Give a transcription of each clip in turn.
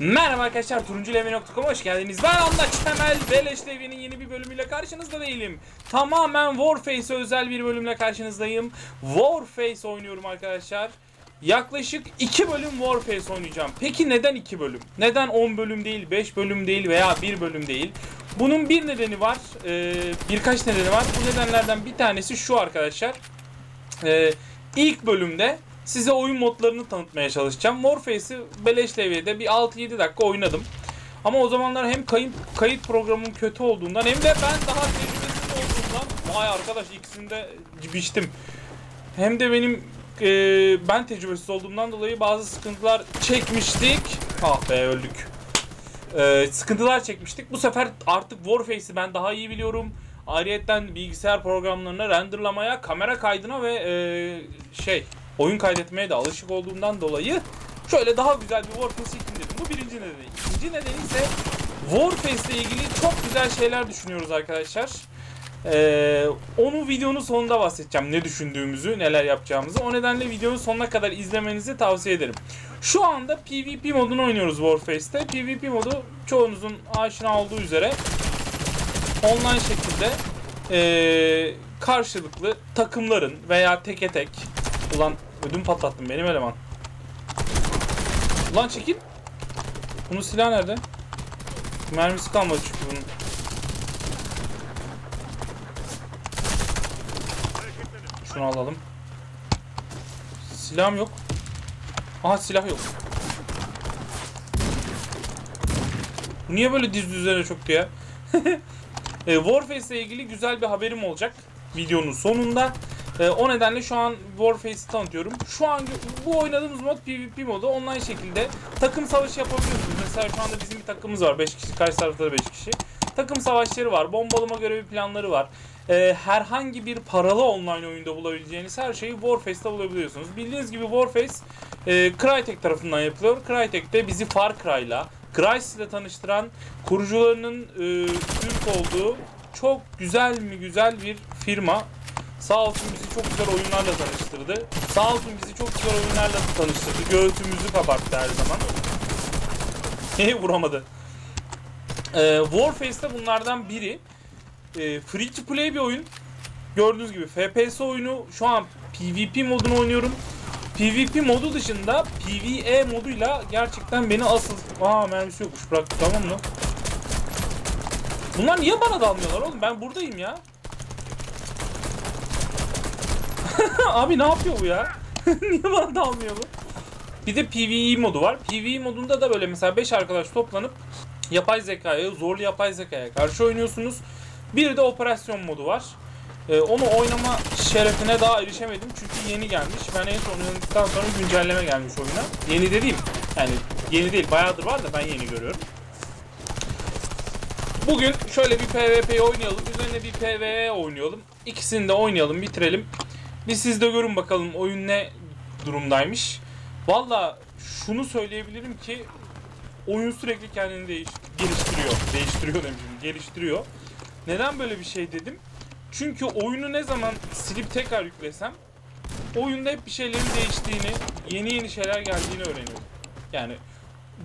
Merhaba arkadaşlar turunculevi.com'a hoş geldiniz. Ben Andaç Temel Beleş Levi'nin yeni bir bölümüyle karşınızda değilim. Tamamen Warface'e özel bir bölümle karşınızdayım. Warface oynuyorum arkadaşlar. Yaklaşık 2 bölüm Warface oynayacağım. Peki neden 2 bölüm? Neden 10 bölüm değil, 5 bölüm değil veya 1 bölüm değil? Bunun bir nedeni var. Ee, birkaç nedeni var. Bu nedenlerden bir tanesi şu arkadaşlar. Ee, ilk bölümde size oyun modlarını tanıtmaya çalışacağım. Warface'i beleş seviyede bir 6-7 dakika oynadım. Ama o zamanlar hem kayıt, kayıt programım kötü olduğundan hem de ben daha tecrübesiz olduğumdan vay arkadaş ikisinde biçtim. Hem de benim e, ben tecrübesiz olduğumdan dolayı bazı sıkıntılar çekmiştik. Ah be öldük. E, sıkıntılar çekmiştik. Bu sefer artık Warface'i ben daha iyi biliyorum. Ayrıyeten bilgisayar programlarına renderlamaya, kamera kaydına ve e, şey oyun kaydetmeye de alışık olduğumdan dolayı şöyle daha güzel bir Warface yapayım dedim. Bu birinci nedeni. İkinci nedeni ise Warface ile ilgili çok güzel şeyler düşünüyoruz arkadaşlar. Ee, onu videonun sonunda bahsedeceğim. Ne düşündüğümüzü, neler yapacağımızı. O nedenle videonun sonuna kadar izlemenizi tavsiye ederim. Şu anda PvP modunu oynuyoruz Warface'te. PvP modu çoğunuzun aşina olduğu üzere online şekilde ee, karşılıklı takımların veya teke tek Ulan ödüm patlattım benim eleman. Ulan çekil. Bunun silah nerede? Mermisi kalmadı çünkü bunun. Şunu alalım. Silahım yok. Aha silah yok. Niye böyle diz üzerine çöktü ya? e, Warface ile ilgili güzel bir haberim olacak videonun sonunda. E, o nedenle şu an Warface'i tanıtıyorum. Şu an bu oynadığımız mod PvP modu online şekilde takım savaşı yapabiliyorsunuz. Mesela şu anda bizim bir takımımız var 5 kişi, karşı tarafta da 5 kişi. Takım savaşları var, bombalama görevi planları var. E, herhangi bir paralı online oyunda bulabileceğiniz her şeyi Warface'te bulabiliyorsunuz. Bildiğiniz gibi Warface e, Crytek tarafından yapılıyor. Crytek de bizi Far Cry'la, Crysis ile tanıştıran kurucularının e, Türk olduğu çok güzel mi güzel bir firma. Sağ olsun bizi çok güzel oyunlarla tanıştırdı. Sağ olsun bizi çok güzel oyunlarla tanıştırdı. Göğsümüzü kabarttı her zaman. Neyi vuramadı? Ee, Warface'de bunlardan biri. Ee, free to play bir oyun. Gördüğünüz gibi FPS oyunu. Şu an PvP modunu oynuyorum. PvP modu dışında PvE moduyla gerçekten beni asıl... Aa mermisi yokmuş bıraktı tamam mı? Bunlar niye bana dalmıyorlar oğlum? Ben buradayım ya. Abi ne yapıyor bu ya? Niye bana dalmıyor bu? Bir de PvE modu var. PvE modunda da böyle mesela 5 arkadaş toplanıp yapay zekaya, zorlu yapay zekaya karşı oynuyorsunuz. Bir de operasyon modu var. Ee, onu oynama şerefine daha erişemedim çünkü yeni gelmiş. Ben en son oynadıktan sonra güncelleme gelmiş oyuna. Yeni dediğim yani yeni değil bayağıdır var da ben yeni görüyorum. Bugün şöyle bir PvP oynayalım. Üzerine bir PvE oynayalım. İkisini de oynayalım, bitirelim. Bir siz de görün bakalım oyun ne durumdaymış. Valla şunu söyleyebilirim ki oyun sürekli kendini değiş geliştiriyor. Değiştiriyor demişim. Geliştiriyor. Neden böyle bir şey dedim? Çünkü oyunu ne zaman silip tekrar yüklesem oyunda hep bir şeylerin değiştiğini, yeni yeni şeyler geldiğini öğreniyorum. Yani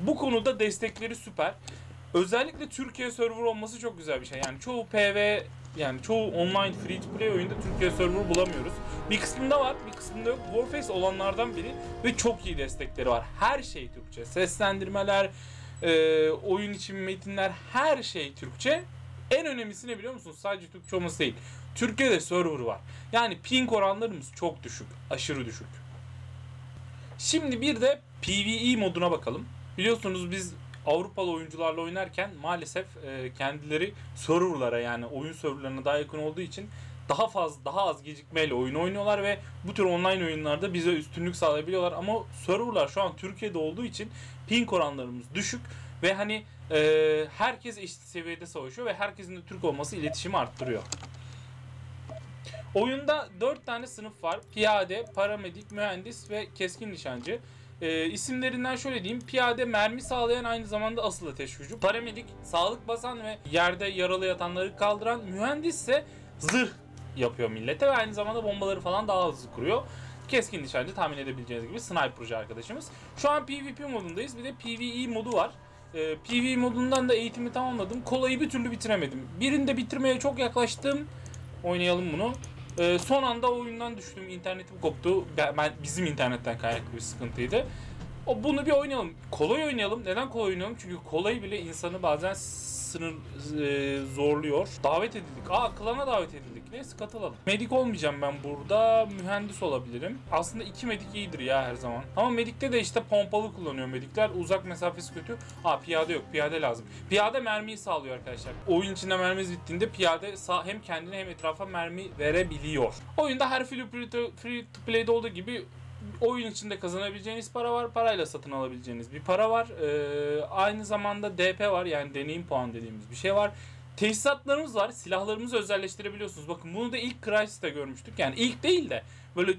bu konuda destekleri süper. Özellikle Türkiye server olması çok güzel bir şey. Yani çoğu PV yani çoğu online free to play oyunda Türkiye server bulamıyoruz. Bir kısmında var, bir kısmında yok. Warface olanlardan biri ve çok iyi destekleri var. Her şey Türkçe. Seslendirmeler, e, oyun için metinler, her şey Türkçe. En önemlisi ne biliyor musunuz? Sadece Türkçe olması değil. Türkiye'de server var. Yani ping oranlarımız çok düşük. Aşırı düşük. Şimdi bir de PvE moduna bakalım. Biliyorsunuz biz Avrupalı oyuncularla oynarken maalesef e, kendileri serverlara yani oyun serverlarına daha yakın olduğu için daha fazla daha az gecikmeyle oyun oynuyorlar ve bu tür online oyunlarda bize üstünlük sağlayabiliyorlar ama serverlar şu an Türkiye'de olduğu için ping oranlarımız düşük ve hani e, herkes eşit seviyede savaşıyor ve herkesin de Türk olması iletişimi arttırıyor. Oyunda 4 tane sınıf var. Piyade, paramedik, mühendis ve keskin nişancı. E, isimlerinden şöyle diyeyim. Piyade mermi sağlayan aynı zamanda asıl ateş gücü. Paramedik sağlık basan ve yerde yaralı yatanları kaldıran. Mühendis ise zırh yapıyor millete ve aynı zamanda bombaları falan daha hızlı kuruyor. Keskin nişancı tahmin edebileceğiniz gibi sniperci arkadaşımız. Şu an PvP modundayız. Bir de PvE modu var. Ee, PvE modundan da eğitimi tamamladım. Kolayı bir türlü bitiremedim. Birinde bitirmeye çok yaklaştım. Oynayalım bunu. Ee, son anda oyundan düştüm. İnternetim koptu. Ben, bizim internetten kaynaklı bir sıkıntıydı. O bunu bir oynayalım. Kolay oynayalım. Neden kolay oynayalım? Çünkü kolay bile insanı bazen sınır e, zorluyor. Davet edildik. Aa klana davet edildik. Neyse katılalım. Medik olmayacağım ben burada. Mühendis olabilirim. Aslında iki medik iyidir ya her zaman. Ama medikte de işte pompalı kullanıyor medikler. Uzak mesafesi kötü. Aa piyade yok. Piyade lazım. Piyade mermiyi sağlıyor arkadaşlar. Oyun içinde mermimiz bittiğinde piyade sağ, hem kendine hem etrafa mermi verebiliyor. Oyunda her free to, play'de olduğu gibi oyun içinde kazanabileceğiniz para var. Parayla satın alabileceğiniz bir para var. Ee, aynı zamanda DP var. Yani deneyim puan dediğimiz bir şey var. Teçhizatlarımız var. Silahlarımızı özelleştirebiliyorsunuz. Bakın bunu da ilk Crysis'te görmüştük. Yani ilk değil de böyle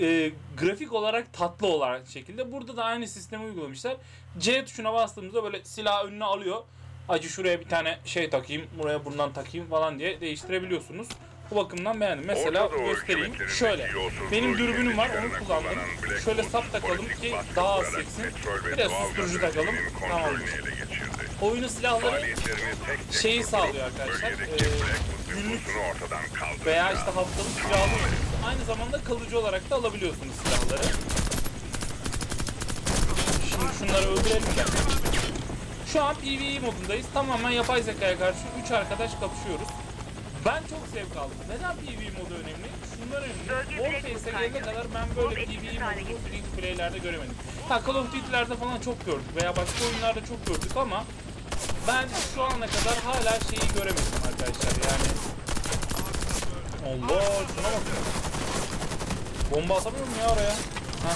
e, grafik olarak tatlı olarak şekilde. Burada da aynı sistemi uygulamışlar. C tuşuna bastığımızda böyle silah önüne alıyor. Acı şuraya bir tane şey takayım, buraya bundan takayım falan diye değiştirebiliyorsunuz. Bu bakımdan beğendim. Mesela göstereyim. Şöyle. Benim dürbünüm var, onu kullandım. Şöyle sap takalım ki daha az seksin. petrol ve Bir de doğal susturucu takalım. üretiminin Tamamdır. kontrolünü ele geçirdi. Oyunu silahları şeyi sağlıyor arkadaşlar. Ee, günlük veya işte haftalık kiralıyorsunuz. Aynı zamanda kalıcı olarak da alabiliyorsunuz silahları. Şimdi şunları öldürelim de. Şu an PvE modundayız. Tamamen yapay zekaya karşı 3 arkadaş kapışıyoruz. Ben çok zevk aldım. Neden PvE modu önemli? Şundan önemli. Bölge Warface'e direkt gelene kaynıyor. kadar ben böyle PvE modunu free play'lerde göremedim. Ha Call of Duty'lerde falan çok gördük veya başka oyunlarda çok gördük ama ben şu ana kadar hala şeyi göremedim arkadaşlar yani. Allah şuna bak. Bomba atamıyor mu ya oraya? Ha.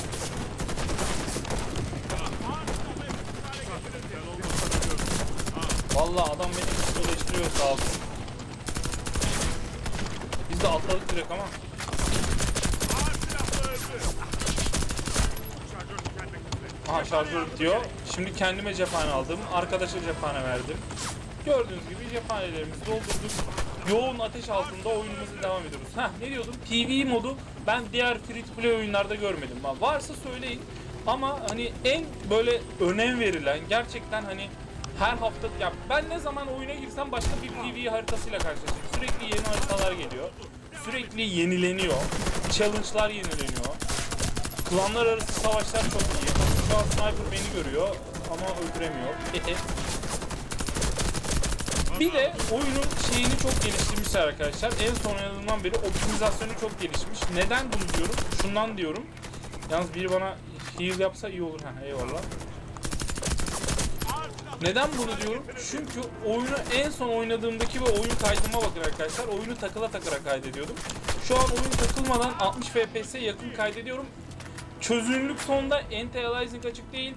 Vallahi adam beni psikoloştiriyor sağ olsun. Biz atladık direkt ama. Aha şarjör bitiyor. Şimdi kendime cephane aldım. Arkadaşa cephane verdim. Gördüğünüz gibi cephanelerimizi doldurduk. Yoğun ateş altında oyunumuza devam ediyoruz. Heh ne diyordum? PvE modu ben diğer free to play oyunlarda görmedim. Varsa söyleyin. Ama hani en böyle önem verilen gerçekten hani her hafta ya ben ne zaman oyuna girsem başka bir PvE haritasıyla karşılaşıyorum. Sürekli yeni haritalar geliyor. Sürekli yenileniyor. Challenge'lar yenileniyor. Klanlar arası savaşlar çok iyi. Şu an sniper beni görüyor ama öldüremiyor. Bir de oyunun şeyini çok geliştirmişler arkadaşlar. En son oynadığımdan beri optimizasyonu çok gelişmiş. Neden bunu diyorum? Şundan diyorum. Yalnız biri bana heal yapsa iyi olur. Ha, eyvallah. Neden bunu diyorum? Çünkü oyunu en son oynadığımdaki ve oyun kaydıma bakın arkadaşlar. Oyunu takıla takıra kaydediyordum. Şu an oyun takılmadan 60 FPS yakın kaydediyorum. Çözünürlük sonda anti-aliasing açık değil.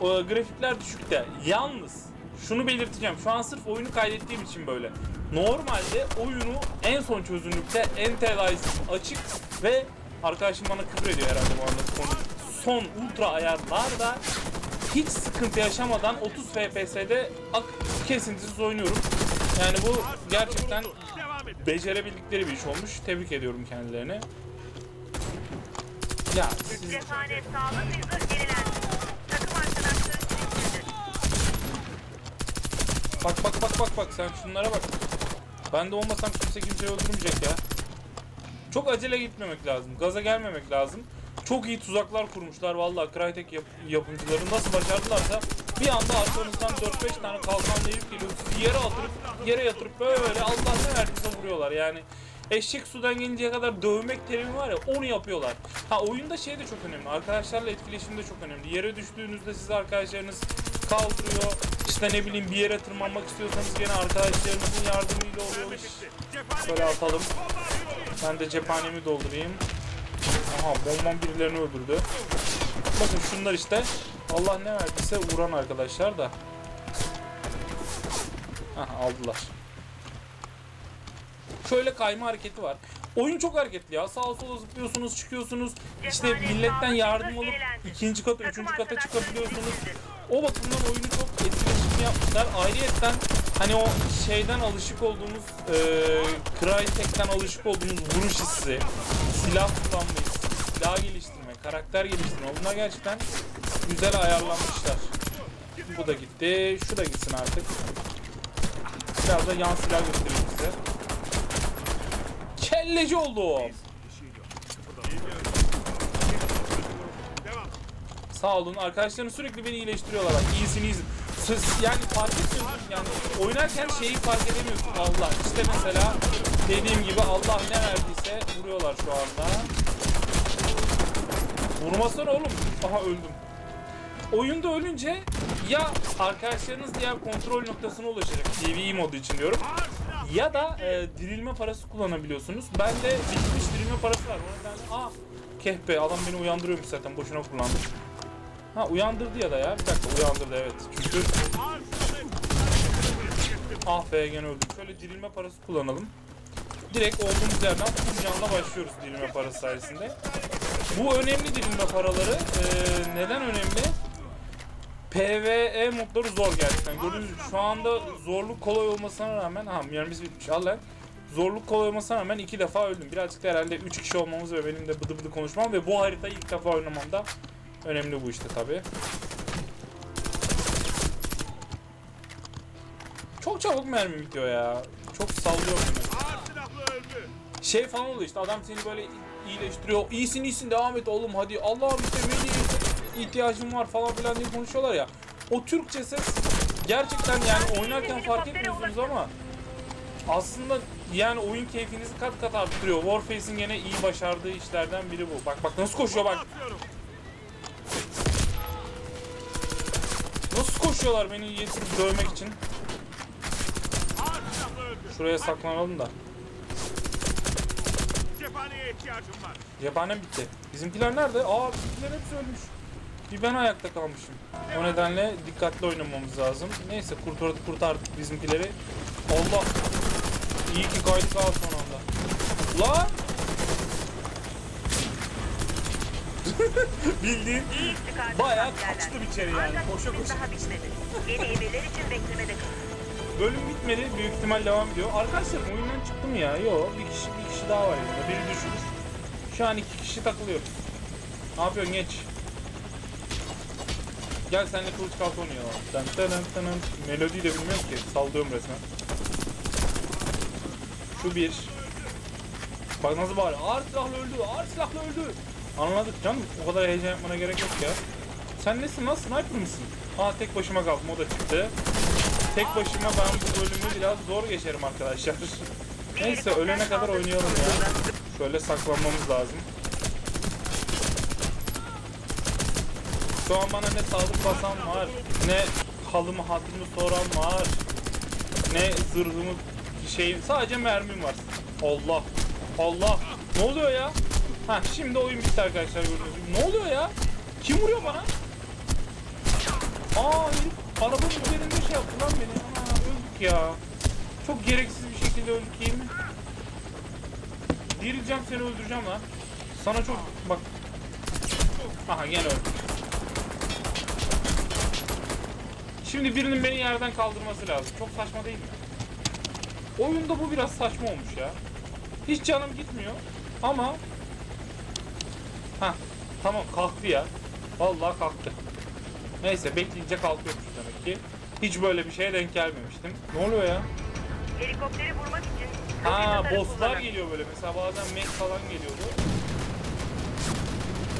O, grafikler düşükte. Yalnız şunu belirteceğim. Şu an sırf oyunu kaydettiğim için böyle. Normalde oyunu en son çözünürlükte anti-aliasing açık ve arkadaşım bana küfür ediyor herhalde bu anda son, son ultra ayarlarda hiç sıkıntı yaşamadan 30 FPS'de ak- kesintisiz oynuyorum. Yani bu gerçekten becerebildikleri bir iş olmuş. Tebrik ediyorum kendilerine. Ya siz. Bak bak bak bak bak sen şunlara bak. Ben de olmasam kimse kimseyi öldürmeyecek ya. Çok acele gitmemek lazım. Gaza gelmemek lazım. Çok iyi tuzaklar kurmuşlar vallahi Crytek yap- yapımcıları nasıl başardılarsa bir anda arkanızdan 4-5 tane kalkanla herif geliyor. Sizi yere atırıp yere yatırıp böyle Allah ne verdiyse vuruyorlar yani. Eşek sudan gelinceye kadar dövmek terimi var ya onu yapıyorlar. Ha oyunda şey de çok önemli. Arkadaşlarla etkileşim de çok önemli. Yere düştüğünüzde sizi arkadaşlarınız kaldırıyor. İşte ne bileyim bir yere tırmanmak istiyorsanız gene arkadaşlarınızın yardımıyla oluyormuş. Böyle atalım. Ben de cephanemi doldurayım. Aha bombam birilerini öldürdü. Bakın şunlar işte. Allah ne verdiyse vuran arkadaşlar da. Aha aldılar. Şöyle kayma hareketi var. Oyun çok hareketli ya. Sağa sola zıplıyorsunuz, çıkıyorsunuz. İşte milletten yardım alıp ikinci kata, üçüncü kata çıkabiliyorsunuz. O bakımdan oyunu çok etkileşimli yapmışlar. Ayrıyetten hani o şeyden alışık olduğumuz, e, Crytek'ten alışık olduğumuz vuruş hissi, silah kullanmayı, silah geliştirmeyi karakter geliştirme. Bunlar gerçekten güzel ayarlanmışlar. Bu da gitti. Şu da gitsin artık. Biraz da yan silah göstereyim size. Kelleci oldum. Sağ olun. Arkadaşlarım sürekli beni iyileştiriyorlar. Bak, iyisin iyisin. Söz, yani fark etmiyorsun. Yani oynarken şeyi fark edemiyorsun. Allah. İşte mesela dediğim gibi Allah ne verdiyse vuruyorlar şu anda. Vurmasana oğlum. Aha öldüm. Oyunda ölünce ya arkadaşlarınız diğer kontrol noktasına ulaşacak. PvE modu için diyorum. Ya da e, dirilme parası kullanabiliyorsunuz. Bende bitmiş dirilme parası var. O nedenle aa kehpe adam beni uyandırıyormuş zaten boşuna kullandım. Ha uyandırdı ya da ya. Bir dakika uyandırdı evet. Çünkü ah be gene öldüm. Şöyle dirilme parası kullanalım. Direkt olduğumuz yerden full canla başlıyoruz dirilme parası sayesinde. Bu önemli dirilme paraları. Ee, neden önemli? PvE modları zor gerçekten. Gördüğünüz gibi şu anda zorluk kolay olmasına rağmen ha yerimiz bitmiş al lan. Zorluk kolay olmasına rağmen iki defa öldüm. Birazcık da herhalde 3 kişi olmamız ve benim de bıdı bıdı konuşmam ve bu haritayı ilk defa oynamam da önemli bu işte tabi. Çok çabuk mermi bitiyor ya. Çok sallıyorum bunu. Şey falan oluyor işte adam seni böyle iyileştiriyor. İyisin iyisin devam et oğlum hadi. Allah'ım işte benim ihtiyacım var falan filan diye konuşuyorlar ya. O Türkçe ses gerçekten yani oynarken fark etmiyorsunuz ama aslında yani oyun keyfinizi kat kat arttırıyor. Warface'in gene iyi başardığı işlerden biri bu. Bak bak nasıl koşuyor bak. Nasıl koşuyorlar beni yetirip dövmek için. Şuraya saklanalım da. Cephaneye ihtiyacım var. Cephanem bitti. Bizimkiler nerede? Aa bizimkiler hepsi ölmüş. Bir ben ayakta kalmışım. O nedenle dikkatli oynamamız lazım. Neyse kurtardık kurtardık bizimkileri. Allah. İyi ki kaydık al son anda. Lan! Bildiğin bayağı kaçtım içeri yani. Koşa koşa. daha bitmedi. Yeni emirler için beklemede kalın. Bölüm bitmedi. Büyük ihtimal devam ediyor. Arkadaşlar oyundan çıktı mı ya? Yok. Bir kişi, bir kişi daha var yanında. Biri düşmüş. Şu an iki kişi takılıyoruz. Ne yapıyorsun geç. Gel seninle kılıç kalk oynayalım. Dın dın dın. Melodiyi de bilmiyorum ki. Sallıyorum resmen. Şu bir. Bak nasıl bağırıyor. Ağır silahla öldü. Ağır silahla öldü. Anladık canım. O kadar heyecan yapmana gerek yok ya. Sen nesin lan? Sniper mısın? Aa tek başıma kaldım. O da çıktı. Tek başıma ben bu bölümü biraz zor geçerim arkadaşlar. Neyse ölene kadar oynayalım ya. Şöyle saklanmamız lazım. Şu an bana ne sağlık basan var, ne halımı hatırımı soran var, ne zırhımı şey sadece mermim var. Allah, Allah, ne oluyor ya? Ha şimdi oyun bitti arkadaşlar gördüğünüz gibi. Ne oluyor ya? Kim vuruyor bana? Aa herif arabanın üzerinde şey yaptı lan beni. Ana öldük ya. Çok gereksiz bir şekilde öldük değil mi? Dirileceğim seni öldüreceğim lan. Sana çok bak. Aha gene öldük. Şimdi birinin beni yerden kaldırması lazım. Çok saçma değil mi? Oyunda bu biraz saçma olmuş ya. Hiç canım gitmiyor. Ama Ha tamam kalktı ya. Vallahi kalktı. Neyse bekleyince kalkıyormuş demek ki. Hiç böyle bir şeye denk gelmemiştim. Ne oluyor ya? Helikopteri vurmak için Ha bosslar kullanın. geliyor böyle. Mesela bazen mech falan geliyordu.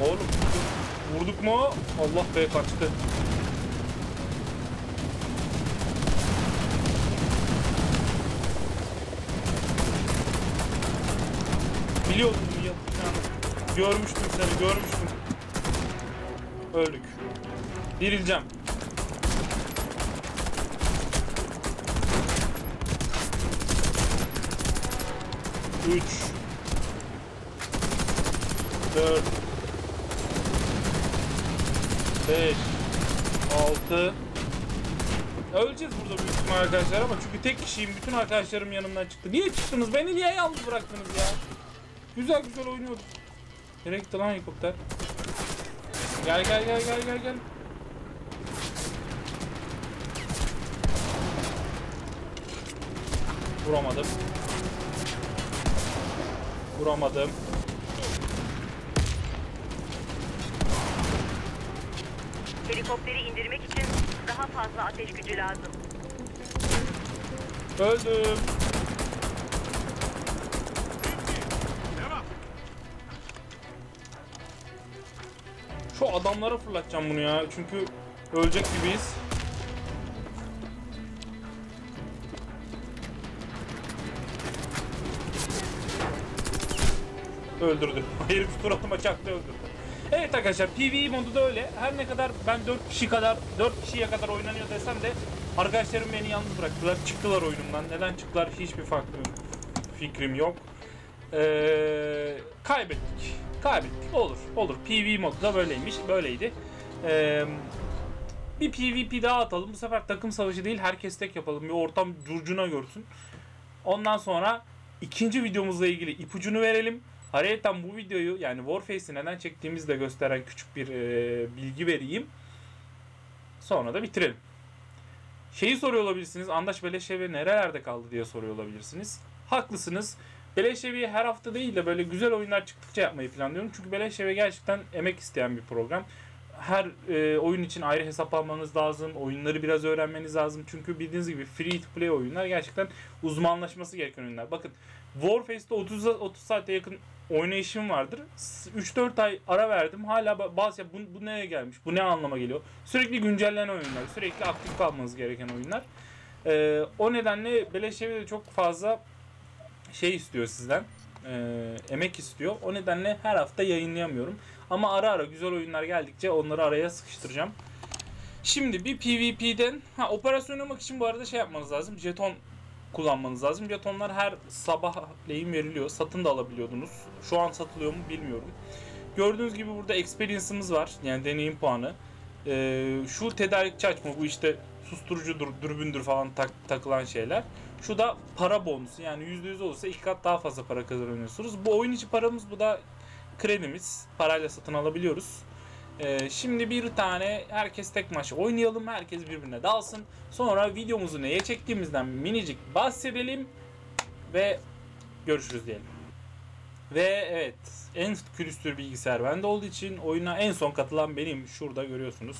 Oğlum vurduk mu? Allah be kaçtı. Biliyordum yapacağını. Görmüştüm seni, görmüştüm. Öldük. Dirileceğim. Üç. Dört. Beş. Altı. Öleceğiz burada büyük ihtimal arkadaşlar ama çünkü tek kişiyim. Bütün arkadaşlarım yanımdan çıktı. Niye çıktınız? Beni niye yalnız bıraktınız ya? Güzel güzel oynuyorduk. Nereye gitti lan helikopter? Gel gel gel gel gel gel. Vuramadım. Vuramadım. Helikopteri indirmek için daha fazla ateş gücü lazım. Öldüm. Şu adamlara fırlatacağım bunu ya. Çünkü ölecek gibiyiz. Öldürdü. Herif suratıma çaktı öldürdü. Evet arkadaşlar PvE modu da öyle. Her ne kadar ben 4 kişi kadar 4 kişiye kadar oynanıyor desem de arkadaşlarım beni yalnız bıraktılar. Çıktılar oyunumdan. Neden çıktılar hiçbir farklı fikrim yok. Ee, kaybettik. Kaybettik. Olur. Olur. PvE modu da böyleymiş. Böyleydi. Ee, bir PvP daha atalım. Bu sefer takım savaşı değil herkes tek yapalım. Bir ortam curcuna görsün. Ondan sonra ikinci videomuzla ilgili ipucunu verelim. Ayrıca bu videoyu yani Warface'i neden çektiğimizi de gösteren küçük bir e, bilgi vereyim. Sonra da bitirelim. Şeyi soruyor olabilirsiniz. Andaş Beleşevi nerelerde kaldı diye soruyor olabilirsiniz. Haklısınız. Beleşevi'yi her hafta değil de böyle güzel oyunlar çıktıkça yapmayı planlıyorum. Çünkü Beleşevi gerçekten emek isteyen bir program. Her e, oyun için ayrı hesap almanız lazım. Oyunları biraz öğrenmeniz lazım. Çünkü bildiğiniz gibi free to play oyunlar gerçekten uzmanlaşması gereken oyunlar. Bakın Warface'de 30 30 saate yakın oynayışım vardır. 3-4 ay ara verdim. Hala ba- bazı ya bu, bu neye gelmiş? Bu ne anlama geliyor? Sürekli güncellenen oyunlar. Sürekli aktif kalmanız gereken oyunlar. Ee, o nedenle Beleşevi de çok fazla şey istiyor sizden. Ee, emek istiyor. O nedenle her hafta yayınlayamıyorum. Ama ara ara güzel oyunlar geldikçe onları araya sıkıştıracağım. Şimdi bir PvP'den ha operasyon oynamak için bu arada şey yapmanız lazım. Jeton kullanmanız lazım. Jetonlar her sabahleyin veriliyor. Satın da alabiliyordunuz. Şu an satılıyor mu bilmiyorum. Gördüğünüz gibi burada experience'ımız var. Yani deneyim puanı. Ee, şu tedarikçi açma bu işte susturucudur, dürbündür falan tak- takılan şeyler. Şu da para bonusu. Yani %100 olursa iki kat daha fazla para kazanıyorsunuz. Bu oyun içi paramız bu da kredimiz. Parayla satın alabiliyoruz. Ee, şimdi bir tane herkes tek maç oynayalım. Herkes birbirine dalsın. Sonra videomuzu neye çektiğimizden minicik bahsedelim. Ve görüşürüz diyelim. Ve evet en külüstür bilgisayar bende olduğu için oyuna en son katılan benim. Şurada görüyorsunuz.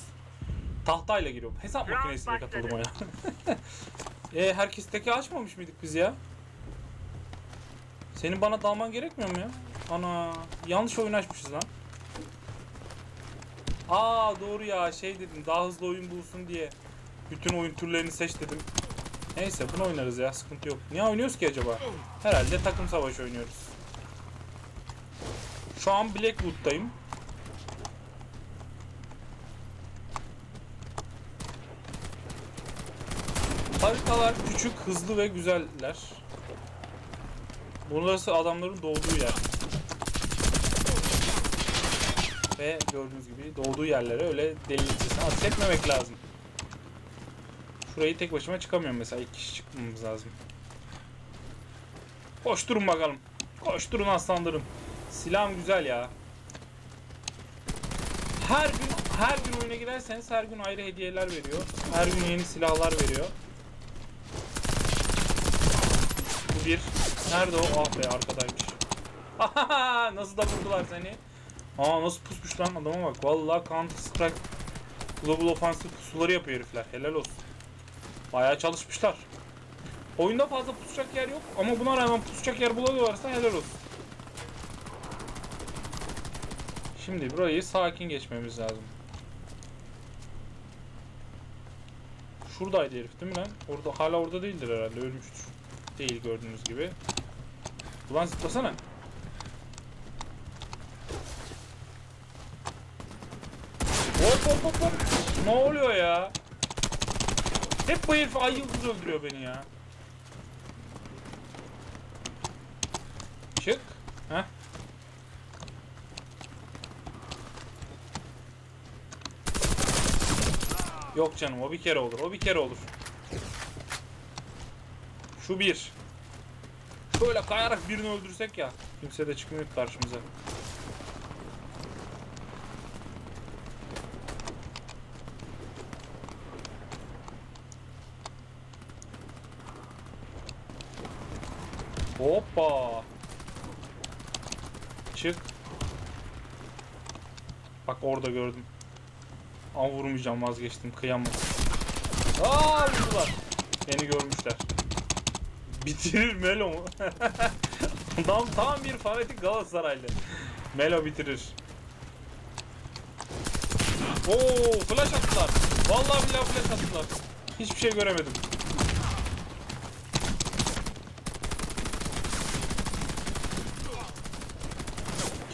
Tahtayla giriyorum. Hesap makinesiyle katıldım oyuna. e, herkes teki açmamış mıydık biz ya? Senin bana dalman gerekmiyor mu ya? Ana yanlış oyun açmışız lan. Aa doğru ya şey dedim daha hızlı oyun bulsun diye. Bütün oyun türlerini seç dedim. Neyse bunu oynarız ya sıkıntı yok. Niye oynuyoruz ki acaba? Herhalde takım savaşı oynuyoruz. Şu an Blackwood'dayım. Haritalar küçük, hızlı ve güzeller. Burası adamların doğduğu yer. Ve gördüğünüz gibi doğduğu yerlere öyle delilikçesine ateş etmemek lazım. Şurayı tek başıma çıkamıyorum mesela. iki kişi çıkmamız lazım. Koşturun bakalım. Koşturun aslanlarım. Silahım güzel ya. Her gün her gün oyuna girerseniz her gün ayrı hediyeler veriyor. Her gün yeni silahlar veriyor. Bu bir. Nerede o? Ah be arkadaymış. Nasıl da vurdular seni? Aa nasıl pusmuş lan adama bak. Vallahi Counter Strike Global Offensive pusuları yapıyor herifler. Helal olsun. Bayağı çalışmışlar. Oyunda fazla pusacak yer yok ama buna rağmen pusacak yer bulabiliyorlarsa helal olsun. Şimdi burayı sakin geçmemiz lazım. Şuradaydı herif değil mi lan? Orada hala orada değildir herhalde ölmüştür. Değil gördüğünüz gibi. Ulan zıplasana. Hop hop hop hop. Ne oluyor ya? Hep bu herif ay yıldız öldürüyor beni ya. Çık. Heh. Yok canım o bir kere olur. O bir kere olur. Şu bir. Şöyle kayarak birini öldürsek ya. Kimse de çıkmıyor karşımıza. Hoppa. Çık. Bak orada gördüm. Ama vurmayacağım vazgeçtim kıyamam. Aa vurdular. Beni görmüşler. Bitirir Melo mu? Adam tam bir fanatik Galatasaraylı. Melo bitirir. Oo flash attılar. Vallahi billahi flash attılar. Hiçbir şey göremedim.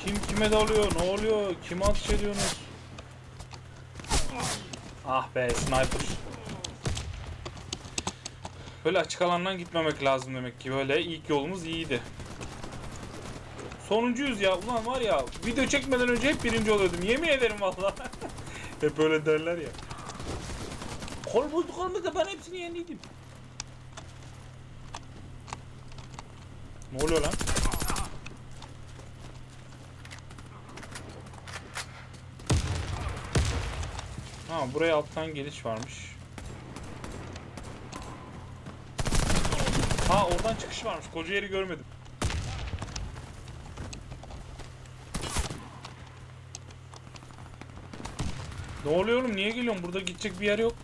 Kim kime dalıyor? Ne oluyor? Kime atış ediyorsunuz? Ah be sniper. Böyle açık alandan gitmemek lazım demek ki. Böyle ilk yolumuz iyiydi. Sonuncuyuz ya. Ulan var ya video çekmeden önce hep birinci oluyordum. Yemin ederim valla. hep öyle derler ya. Kol bozduk olmasa ben hepsini yeniydim. Ne oluyor lan? Ha buraya alttan geliş varmış. Ha oradan çıkış varmış. Koca yeri görmedim. Ne oluyor oğlum? Niye geliyorum? Burada gidecek bir yer yok.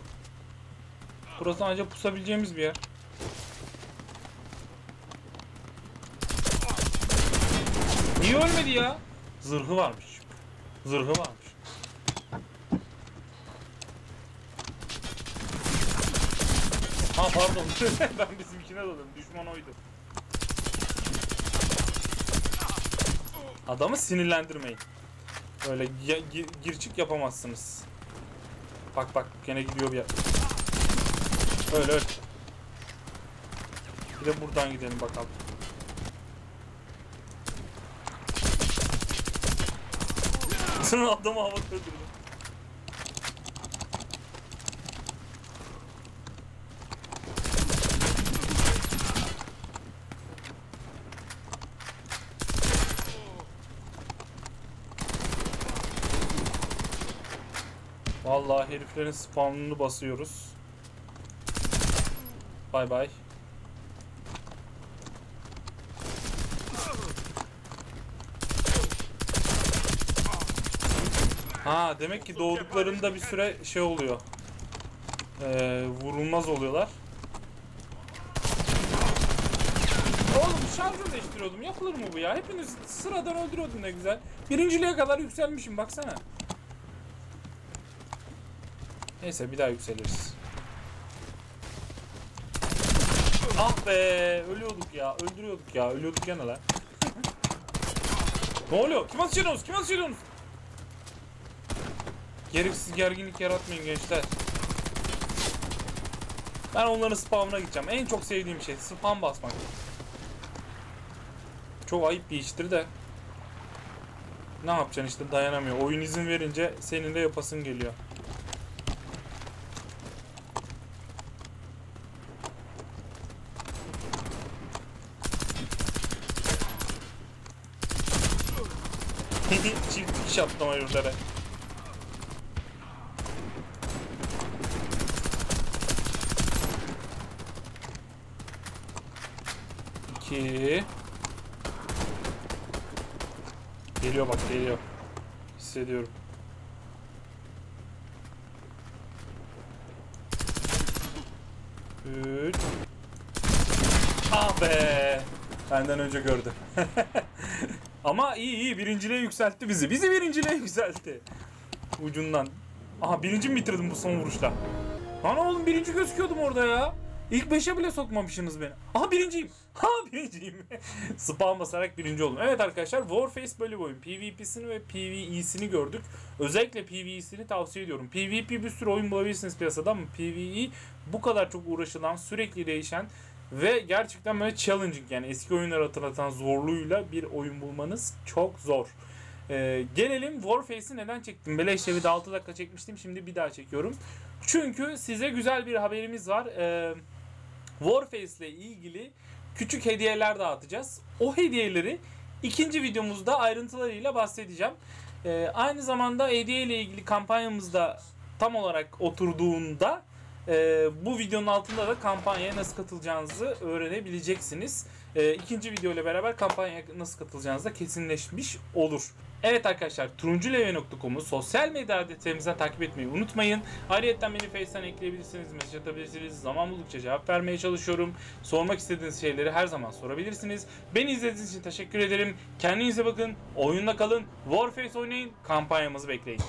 Burası ancak pusabileceğimiz bir yer. Niye ölmedi ya? Zırhı varmış. Zırhı varmış. Ha pardon. ben bizimkine dalıyorum. Düşman oydu. Adamı sinirlendirmeyin. Öyle ya- gi- gir çık yapamazsınız. Bak bak gene gidiyor bir yer. Öyle öyle. Bir de buradan gidelim bakalım. Adamı havada öldürdüm. Vallahi heriflerin spawnını basıyoruz. Bay bay. Ha demek ki doğduklarında bir süre şey oluyor. Ee, vurulmaz oluyorlar. Oğlum şarjı değiştiriyordum. Yapılır mı bu ya? Hepiniz sıradan öldürüyordum ne güzel. Birinciliğe kadar yükselmişim baksana. Neyse bir daha yükseliriz. Ah be ölüyorduk ya öldürüyorduk ya ölüyorduk gene lan. ne oluyor? Kim atış ediyorsunuz? Kim atış ediyorsunuz? Gereksiz gerginlik yaratmayın gençler. Ben onların spamına gideceğim. En çok sevdiğim şey spam basmak. Çok ayıp bir iştir de. Ne yapacaksın işte dayanamıyor. Oyun izin verince senin de yapasın geliyor. Attım heriflere. İki. Geliyor bak geliyor. Hissediyorum. Üç. Ah be. Benden önce gördü. Ama iyi iyi birinciliğe yükseltti bizi. Bizi birinciliğe yükseltti. Ucundan. Aha birinci mi bitirdim bu son vuruşla? Lan oğlum birinci gözüküyordum orada ya. İlk beşe bile sokmamışsınız beni. Aha birinciyim. Ha birinciyim. Spam basarak birinci oldum. Evet arkadaşlar Warface böyle bir oyun. PvP'sini ve PvE'sini gördük. Özellikle PvE'sini tavsiye ediyorum. PvP bir sürü oyun bulabilirsiniz piyasada ama PvE bu kadar çok uğraşılan, sürekli değişen ve gerçekten böyle challenging yani eski oyunları hatırlatan zorluğuyla bir oyun bulmanız çok zor. Ee, gelelim Warface'i neden çektim? Beleş TV'de 6 dakika çekmiştim. Şimdi bir daha çekiyorum. Çünkü size güzel bir haberimiz var. Ee, Warface ile ilgili küçük hediyeler dağıtacağız. O hediyeleri ikinci videomuzda ayrıntılarıyla bahsedeceğim. Ee, aynı zamanda hediye ile ilgili kampanyamızda tam olarak oturduğunda e, bu videonun altında da kampanyaya nasıl katılacağınızı öğrenebileceksiniz. e, ikinci video ile beraber kampanyaya nasıl katılacağınız da kesinleşmiş olur. Evet arkadaşlar turunculeve.com'u sosyal medya adreslerimizden takip etmeyi unutmayın. Ayrıca beni Face'ten ekleyebilirsiniz, mesaj atabilirsiniz. Zaman buldukça cevap vermeye çalışıyorum. Sormak istediğiniz şeyleri her zaman sorabilirsiniz. Beni izlediğiniz için teşekkür ederim. Kendinize bakın, oyunda kalın, Warface oynayın, kampanyamızı bekleyin.